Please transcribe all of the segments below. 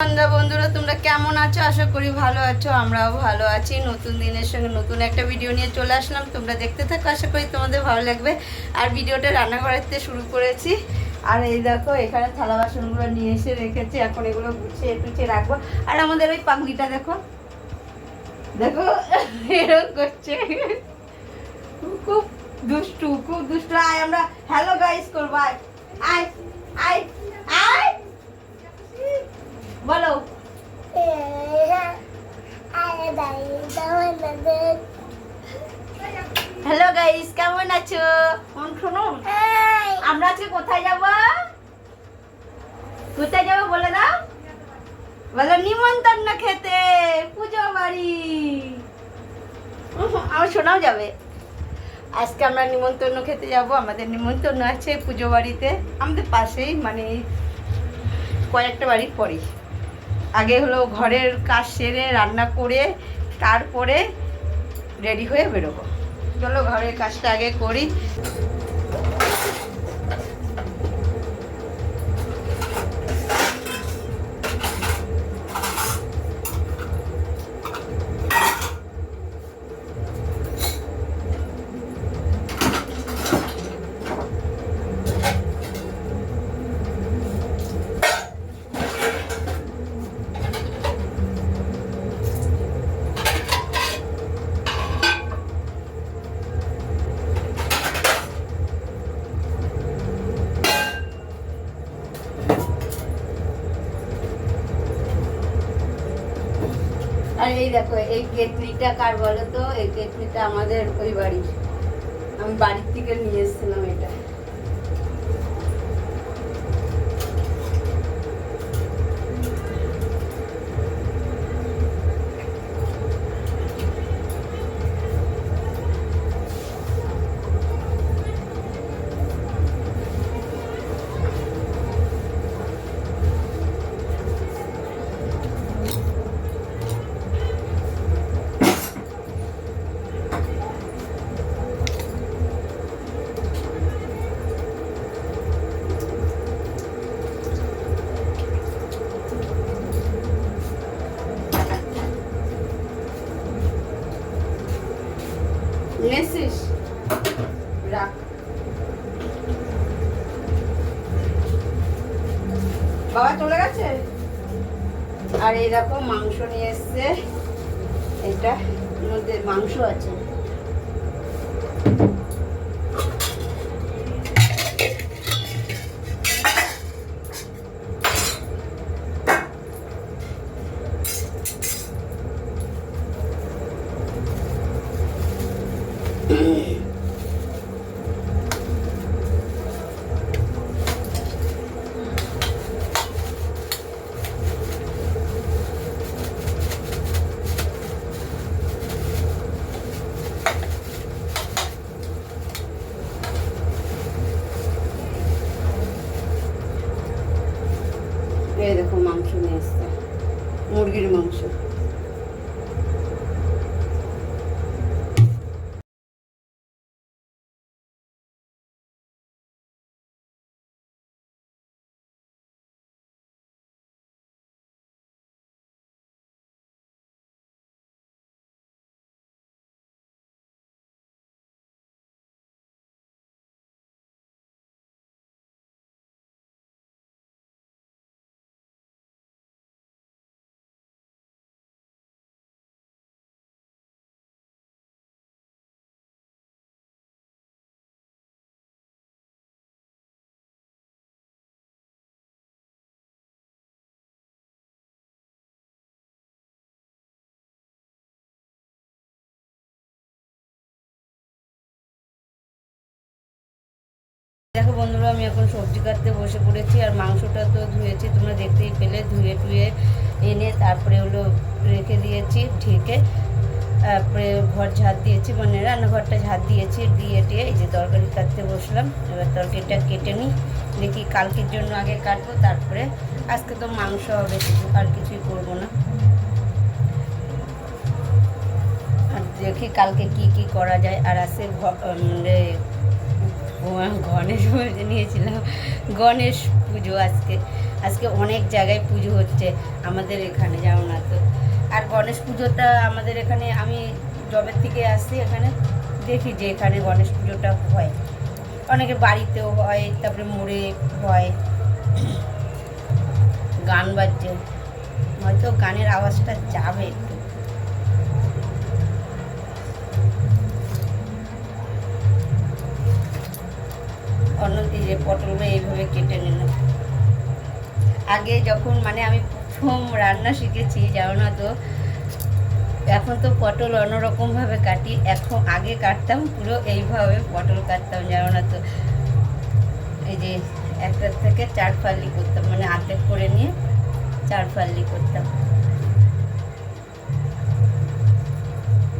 বন্ধুরা বন্ধুরা, তোমরা কেমন আছো? আশা করি ভালো আছো, আমরাও ভালো আছি। নতুন দিনের সঙ্গে নতুন একটা ভিডিও নিয়ে চলে আসলাম। তোমরা দেখতে থাকো, আশা করি তোমাদের ভালো লাগবে। আর ভিডিওটা রান্নাঘরেতে শুরু করেছি। আর এই দেখো, এখানে থালা বাসনগুলো নিয়ে এসে রেখেছি। এখন এগুলো গুছিয়ে টুছিয়ে রাখব। আর আমাদের ওই পাগলিটা দেখো। দেখো, এরকম করছে। খুব দুষ্টু খুব দুষ্টু। আয়, আমরা হ্যালো গাইস করব। আয় আয় আয় আয়। বলো। হ্যালো গাইস কেমন আছো? ফোন শুনুন আমরা আজকে কোথায় যাব? কোথায় যাব বলে দাও। বলো নিমন্ত্রণ খেতে পুজো বাড়ি। আমার শোনাও যাবে। আজকে আমরা নিমন্ত্রণ খেতে যাব আমাদের নিমন্ত্রণ আছে পুজো বাড়িতে। আমাদের পাশেই মানে কয়েকটা বাড়ি পরেই। আগে হলো ঘরের কাজ সেরে, রান্না করে, তারপরে রেডি হয়ে বেরোবো। চলো ঘরের কাজটা আগে করি। আর এই দেখো, এই কেটলিটা কার বলো তো? এই কেটলিটা আমাদের ওই বাড়ির। আমি বাড়ির থেকে নিয়ে এসেছিলাম এটা। এই মাংস নিয়ে এসছে এটা এর মধ্যে মাংস আছে এই দেখো মাংস নিয়ে এসছে মুরগির মাংস। দেখো বন্ধুরা, আমি এখন সবজি কাটতে বসে পড়েছি আর মাংসটা তো ধুয়েছি, তোমরা দেখতেই পেলে, ধুয়ে টুয়ে এনে তারপরে হলো রেখে দিয়েছি, ঢেকে তারপরে ঘর ঝাঁট দিয়েছি মানে রান্নাঘরটা ঝাঁট দিয়েছি, দিয়ে টিয়ে এই যে তরকারি কাটতে বসলাম। এবার তরকারিটা কেটে নিই, দেখি কালকের জন্য আগে কাটবো, তারপরে আজকে তো মাংস হবে, কিছু আর কিছুই করব না। আর দেখি কালকে কি কি করা যায়, আর আছে গণেশ পুজো নিয়েছিলাম। গণেশ পুজো আজকে। আজকে অনেক জায়গায় পুজো হচ্ছে আমাদের এখানে যাও না তো? আর গণেশ পুজোটা আমাদের এখানে, আমি জবের থেকে আসছি এখানে, দেখি যে এখানে গণেশ পুজোটা হয়। অনেকে বাড়িতেও হয়, তারপরে মোড়ে হয়। গান বাজছে। হয়তো গানের আওয়াজটা যাবে। অন্যদিকে পটলগুলো এইভাবে কেটে নিলাম। আগে যখন মানে আমি প্রথম রান্না শিখেছি, জানো না তো, এখন তো পটল অন্যরকমভাবে কাটি, এখন আগে কাটতাম, পুরো এইভাবে পটল কাটতাম, জানো না তো। এই যে একটা থেকে চার ফাল্লি করতাম মানে আর্ধেক করে নিয়ে চার ফাল্লি করতাম।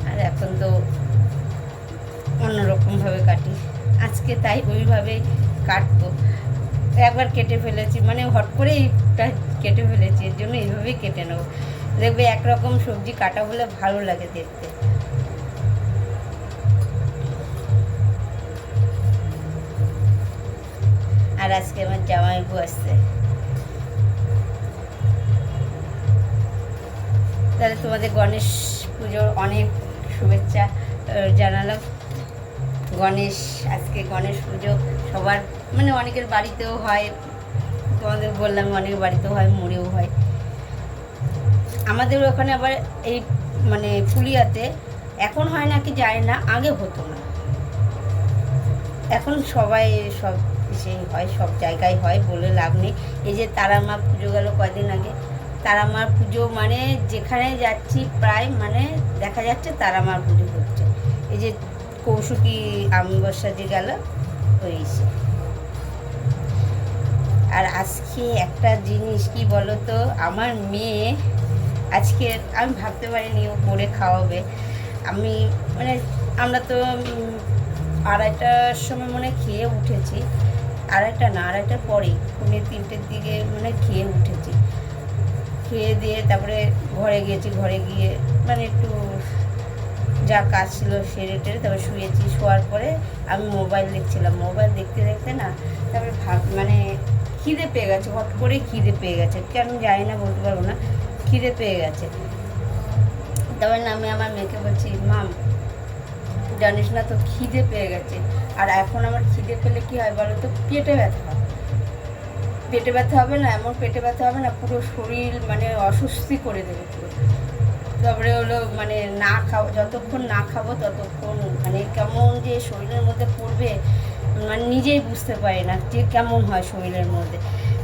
আর এখন তো অন্যরকমভাবে কাটি। আজকে তাই ওইভাবেই কাটবো। একবার কেটে ফেলেছি মানে হট করে এইটা কেটে ফেলেছি, এর জন্য এইভাবেই কেটে নেব। দেখবে একরকম সবজি কাটা হলে ভালো লাগে দেখতে। আর আজকে আমার জামাইবু আসছে। তাহলে তোমাদের গণেশ পুজোর অনেক শুভেচ্ছা জানালাম। গণেশ, আজকে গণেশ পুজো সবার মানে অনেকের বাড়িতেও হয়, তোমাদের বললাম অনেকের বাড়িতেও হয় মুড়েও হয়। আমাদের ওখানে আবার এই মানে ফুলিয়াতে এখন হয় না কি যায় না, আগে হতো না। এখন সবাই সব সেই হয়, সব জায়গায় হয়, বলে লাভ নেই। এই যে তারা মা পুজো গেল কয়দিন আগে, তারা মার পুজো মানে যেখানে যাচ্ছি প্রায় মানে দেখা যাচ্ছে তারা মার পুজো হচ্ছে এই যে কৌশুকি আমবর্ষা যে গেল ওই আর আজকে একটা জিনিস, কি বলো তো আমার মেয়ে আজকে, আমি ভাবতে পারিনি ও করে খাওয়াবে। আমি মানে আমরা তো আড়াইটার সময় মনে খেয়ে উঠেছি। আড়াইটা না, আড়াইটার পরেই, পৌনে তিনটের দিকে মানে খেয়ে উঠেছি। খেয়ে দিয়ে তারপরে ঘরে গিয়েছি, ঘরে গিয়ে মানে একটু যা কাজ ছিল সেরে টেরে তারপরে শুয়েছি, শোয়ার পরে আমি মোবাইল দেখছিলাম। মোবাইল দেখতে দেখতে না, তারপরে ভাব মানে খিদে পেয়ে গেছে, হট করে খিদে পেয়ে গেছে। কেন জানি না, বলতে পারব না, খিদে পেয়ে গেছে। তারপরে আমি আমার মেয়েকে বলছি মাম জানিস না তো খিদে পেয়ে গেছে। আর এখন আমার খিদে পেলে কি হয় বলো তো পেটে ব্যথা পেটে ব্যথা হবে না, এমন পেটে ব্যথা হবে না, পুরো শরীর মানে অস্বস্তি করে দেবে। তারপরে হলো মানে না খাব যতক্ষণ না খাব ততক্ষণ মানে কেমন যে শরীরের মধ্যে পড়বে মানে নিজেই বুঝতে পারি না যে কেমন হয় শরীরের মধ্যে।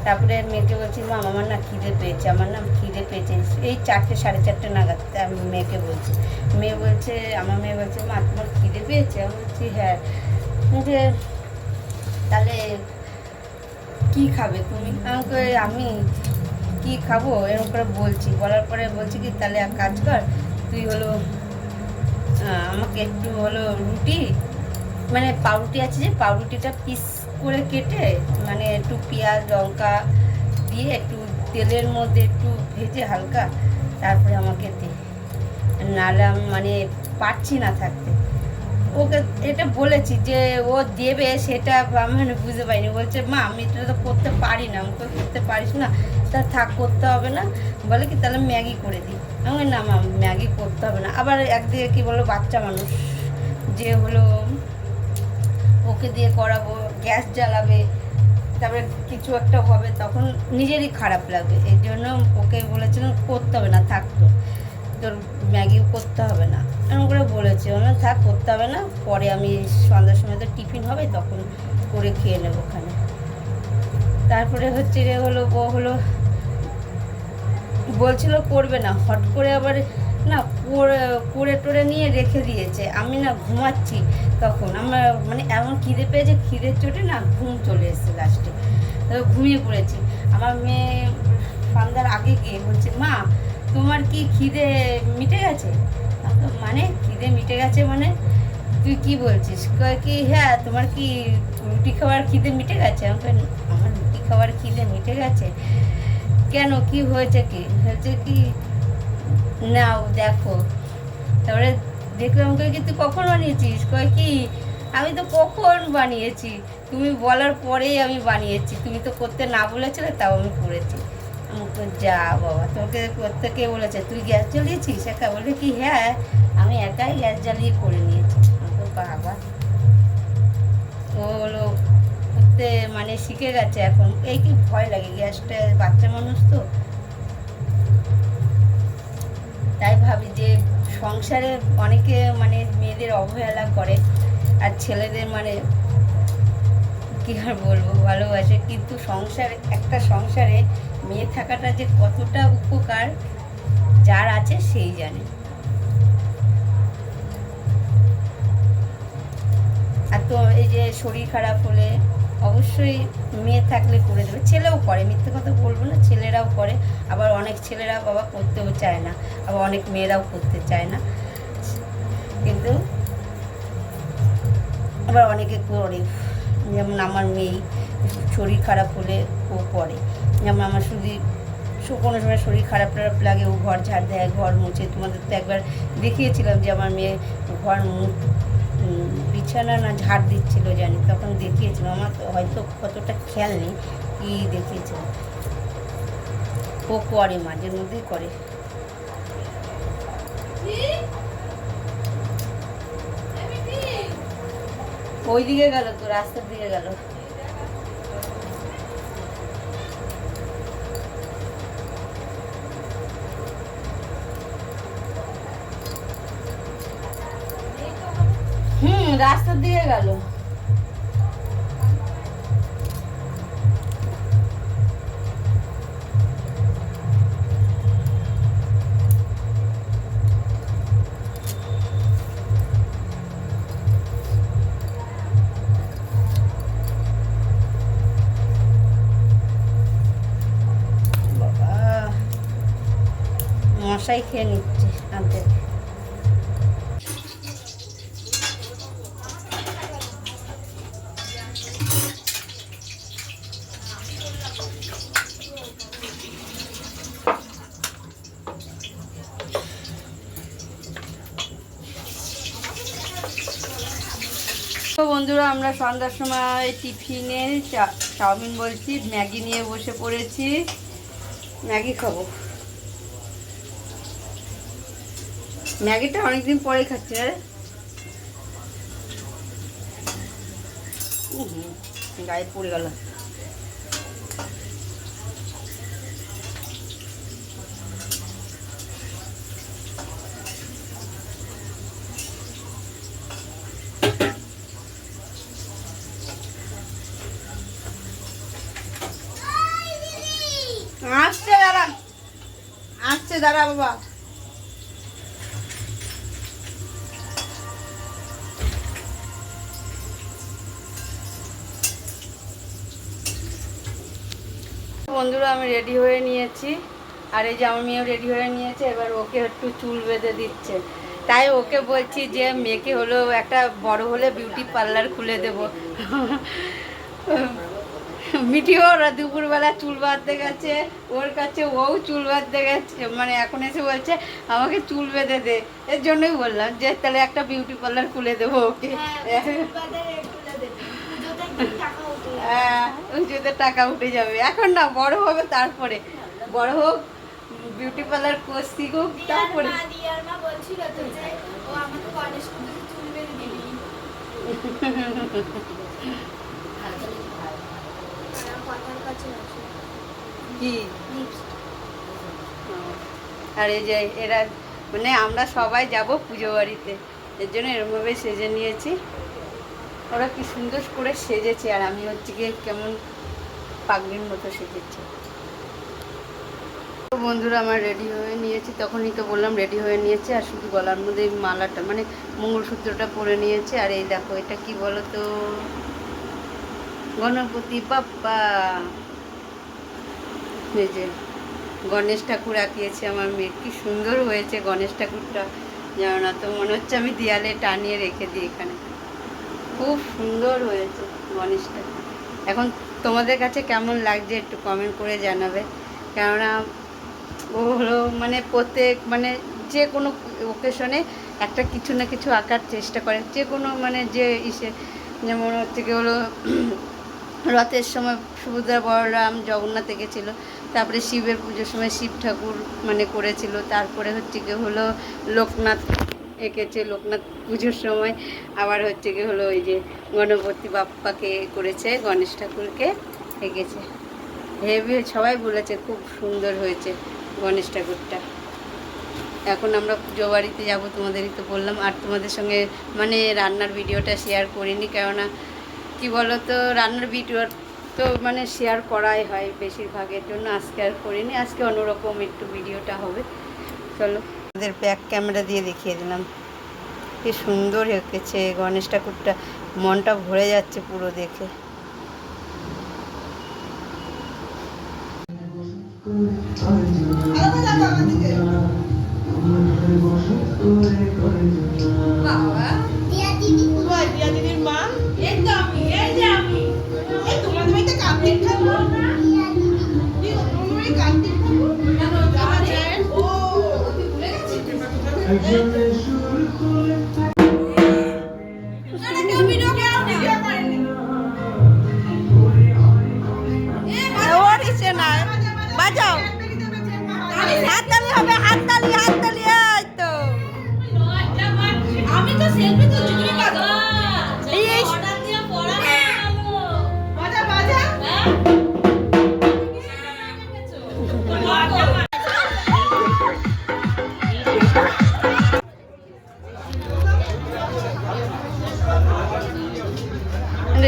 তারপরে মেয়েকে বলছি, মা, আমার না খিদে পেয়েছে, আমার না খিদে পেয়েছে। এই চারটে, সাড়ে চারটে নাগাদ আমি মেয়েকে বলছি। মেয়ে বলছে, আমার মেয়ে বলছে, মা, তোমার খিদে পেয়েছে? আমি বলছি হ্যাঁ। যে তাহলে কী খাবে তুমি? আমাকে আমি কি খাব? এরকম করে বলছি। বলার পরে বলছি কি, তাহলে এক কাজ কর, তুই হলো আমাকে একটু হলো রুটি মানে পাউরুটি আছে যে, পাউরুটিটা পিস করে কেটে মানে একটু পেঁয়াজ, লঙ্কা দিয়ে একটু তেলের মধ্যে একটু ভেজে হালকা, তারপরে আমাকে দে। নাহলে আমি মানে পারছি না থাকতে। ওকে এটা বলেছি যে ও দেবে সেটা আমি মানে বুঝতে পারিনি। বলছে, মা, আমি এটা তো করতে পারি না। আমাকে করতে পারিস না। তা থাক, করতে হবে না। বলে কি, তাহলে ম্যাগি করে দিই। আমি না, মা, ম্যাগি করতে হবে না। আবার একদিকে কি বলো বাচ্চা মানুষ, যে হলো ওকে দিয়ে করাবো, গ্যাস জ্বালাবে, তারপরে কিছু একটা হবে, তখন নিজেরই খারাপ লাগবে। এই জন্য ওকে বলেছিলাম, করতে হবে না থাকতো তোর ম্যাগিও করতে হবে না। এরকম করে বলেছি। ওনা থাক, করতে হবে না। পরে আমি সন্ধ্যার সময় তো টিফিন হবে, তখন করে খেয়ে নেব ওখানে। তারপরে হচ্ছে যে হলো, ও হলো, বলছিল, করবে না। হট করে আবার, না করে টোরে নিয়ে রেখে দিয়েছে। আমি না ঘুমাচ্ছি তখন। আমার মানে এমন খিদে পেয়েছে খিদের চোটে না ঘুম চলে এসেছে লাস্টে ঘুমিয়ে পড়েছি। আমার মেয়ে সন্ধ্যার আগে গিয়ে বলছে, মা, তোমার কি খিদে মিটে গেছে? মানে খিদে মিটে গেছে মানে? তুই কি বলছিস? কি হ্যাঁ তোমার কি রুটি খাওয়ার খিদে মিটে গেছে? আমি আমার রুটি খাওয়ার খিদে মিটে গেছে? কেন? কি হয়েছে কি? হয়েছে কি? নাও, দেখো। তারপরে দেখলাম কই কি, তুই কখন বানিয়েছিস? কয় কি, আমি তো কখন বানিয়েছি? তুমি বলার পরেই আমি বানিয়েছি। তুমি তো করতে না বলেছিলে, তাও আমি করেছি। যা বাবা, তোকে করতে কে বলেছে, তুই গ্যাস জ্বালিয়েছিস একা বলে কি হ্যাঁ আমি একাই গ্যাস জ্বালিয়ে করে নিয়েছি। বাবা। ও হলো করতে মানে শিখে গেছে এখন। এই কি ভয় লাগে, গ্যাসটা বাচ্চা মানুষ তো? তাই ভাবি যে সংসারে অনেকে মানে মেয়েদের অবহেলা করে, আর ছেলেদের মানে কি আর বলব, ভালোবাসে। কিন্তু সংসারে, একটা সংসারে মেয়ে থাকাটা যে কতটা উপকার, যার আছে সেই জানে। আর তো এই যে শরীর খারাপ হলে অবশ্যই মেয়ে থাকলে করে দেবে। ছেলেও করে, মিথ্যে কথা বলব না, ছেলেরাও করে। আবার অনেক ছেলেরা বাবা করতেও চায় না, আবার অনেক মেয়েরাও করতে চায় না। কিন্তু আবার অনেকে করে, যেমন আমার মেয়ে শরীর খারাপ হলে ও করে। যেমন আমার শুধু কোনো সময় শরীর খারাপ টারাপ লাগে, ও ঘর ঝাড় দেয়, ঘর মুছে। তোমাদের তো একবার দেখিয়েছিলাম যে আমার মেয়ে ঘর মুখ বিছানা না ঝাড় দিচ্ছিল জানি। তখন দেখিয়েছিলাম আমার হয়তো কতটা খেয়াল নেই কি দেখিয়েছিলাম ও করে মাঝে মধ্যেই করে। ওই দিকে গেল তো, রাস্তার দিকে গেল। রাস্তার দিকে গেল। মশাই খেয়ে নিচ্ছে আনতে তো বন্ধুরা, আমরা সন্ধ্যার সময় টিফিনে চাউমিন বলছি, ম্যাগি নিয়ে বসে পড়েছি। ম্যাগি খাব। ম্যাগিটা অনেকদিন পরে খাচ্ছে রে গায়ে পড়ে গেল আসছে দাঁড়া আসছে দাঁড়া বাবা। বন্ধুরা, আমি রেডি হয়ে নিয়েছি। আর এই যে আমার মেয়েও রেডি হয়ে নিয়েছে, এবার ওকে একটু চুল বেঁধে দিচ্ছে। তাই ওকে বলছি যে, মেয়েকে হলো একটা বড় হলে বিউটি পার্লার খুলে দেব। মিটিও ওরা দুপুরবেলা চুল বাঁধতে গেছে। ওর কাছে ও চুল বাঁধতে গেছে মানে এখন এসে বলছে আমাকে চুল বেঁধে দে। এর জন্যই বললাম যে তাহলে একটা বিউটি পার্লার খুলে দেবো ওকে। হ্যাঁ পুজোতে টাকা উঠে যাবে? এখন না বড় হবে তারপরে। বড় হোক বিউটি পার্লার কোর্স শিখুক তারপরে। কি? আর এই যে এরা মানে আমরা সবাই যাব পুজো বাড়িতে। এর জন্য এরমভাবে সেজে নিয়েছি। ওরা কি সুন্দর করে সেজেছে আর আমি হচ্ছে গিয়ে কেমন পাগলির মতো সেজেছি। তো বন্ধুরা আমার রেডি হয়ে নিয়েছি। তখনই তো বললাম রেডি হয়ে নিয়েছে আর শুধু গলার মধ্যে মালাটা মানে মঙ্গলসূত্রটা পরে নিয়েছে। আর এই দেখো এটা কি বলো তো গণপতি বাপ্পা। এই যে গণেশ ঠাকুর আঁকিয়েছে আমার মেয়ে। কি সুন্দর হয়েছে গণেশ ঠাকুরটা। জানো না তো, মনে হচ্ছে আমি দেয়ালে টানিয়ে রেখে দিই এখানে। খুব সুন্দর হয়েছে গণেশটা এখন তোমাদের কাছে কেমন লাগছে একটু কমেন্ট করে জানাবে। কেননা ও হলো মানে প্রত্যেক মানে যে কোনো ওকেশনে একটা কিছু না কিছু আঁকার চেষ্টা করে। যে কোনো মানে যে ইসে যেমন হচ্ছে কি হলো রথের সময় সুভদ্রা বলরাম জগন্নাথ এঁকেছিল। তারপরে শিবের পুজোর সময় শিব ঠাকুর মানে করেছিল। তারপরে হচ্ছে কি হলো লোকনাথ এঁকেছে লোকনাথ পুজোর সময়। আবার হচ্ছে কি হলো ওই যে গণপতি বাপ্পাকে করেছে, গণেশ ঠাকুরকে এঁকেছে। হেভি সবাই বলেছে খুব সুন্দর হয়েছে গণেশ ঠাকুরটা। এখন আমরা পুজো বাড়িতে যাব তোমাদেরই তো বললাম। আর তোমাদের সঙ্গে মানে রান্নার ভিডিওটা শেয়ার করিনি কেননা কি তো রান্নার ভিডিও তো মানে শেয়ার করাই হয় বেশিরভাগের জন্য। আজকে আর করিনি, আজকে অন্যরকম একটু ভিডিওটা হবে। চলো। আমাদের ব্যাক ক্যামেরা দিয়ে দেখিয়ে দিলাম। কি সুন্দর এঁকেছে গণেশ ঠাকুরটা। মনটা ভরে যাচ্ছে পুরো দেখে। কই গেছিস না,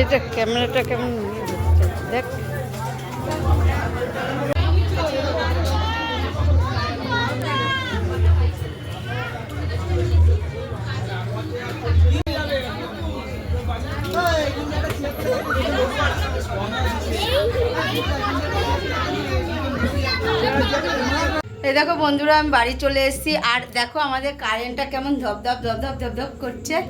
এটা ক্যামেরাটা কেমন? দেখ। এই দেখো বন্ধুরা, আমি বাড়ি চলে এসেছি। আর দেখো আমাদের কারেন্টটা কেমন ধপধপ ধপধপ ধপধপ করছে।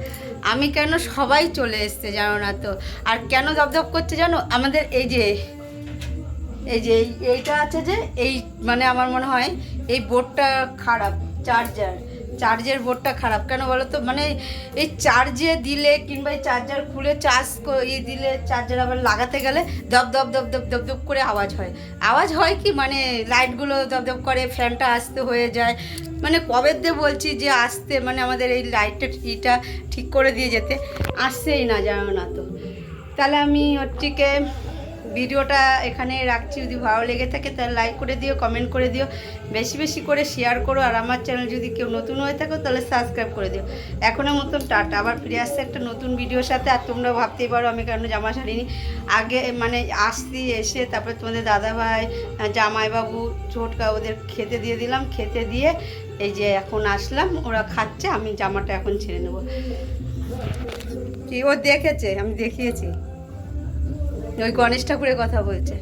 আমি কেন সবাই চলে এসছে জানো না তো? আর কেন ধপধপ করছে জানো? আমাদের এই যে এই যে এই- এইটা আছে যে, এই মানে আমার মনে হয় এই বোর্ডটা খারাপ চার্জার চার্জের বোর্ডটা খারাপ। কেন বলো তো মানে এই চার্জে দিলে কিংবা এই চার্জার খুলে চার্জ ইয়ে দিলে চার্জার আবার লাগাতে গেলে দপ দপ দপ দপ দপ দপ করে আওয়াজ হয়। আওয়াজ হয় কি? মানে লাইটগুলো দপ দপ করে, ফ্যানটা আসতে হয়ে যায়। মানে কবে দিয়ে বলছি যে আসতে মানে আমাদের এই লাইটটা ইটা ঠিক করে দিয়ে যেতে। আসছেই না, জানো না তো। তাহলে আমি হচ্ছে কি ভিডিওটা এখানে রাখছি। যদি ভালো লেগে থাকে তাহলে লাইক করে দিও কমেন্ট করে দিও। বেশি বেশি করে শেয়ার করো। আর আমার চ্যানেল যদি কেউ নতুন হয়ে থাকো তাহলে সাবস্ক্রাইব করে দিও। এখনের মতন টাটা। আবার ফিরে আসছে একটা নতুন ভিডিওর সাথে। আর তোমরা ভাবতেই পারো আমি কেন জামা ছাড়িনি আগে মানে আসছি এসে তারপরে তোমাদের দাদাভাই জামাইবাবু ছোটকা ওদের খেতে দিয়ে দিলাম। খেতে দিয়ে এই যে এখন আসলাম। ওরা খাচ্ছে, আমি জামাটা এখন ছেড়ে নেব। কি? ও দেখেছে, আমি দেখিয়েছি। ওই গণেশ ঠাকুরের কথা বলছে।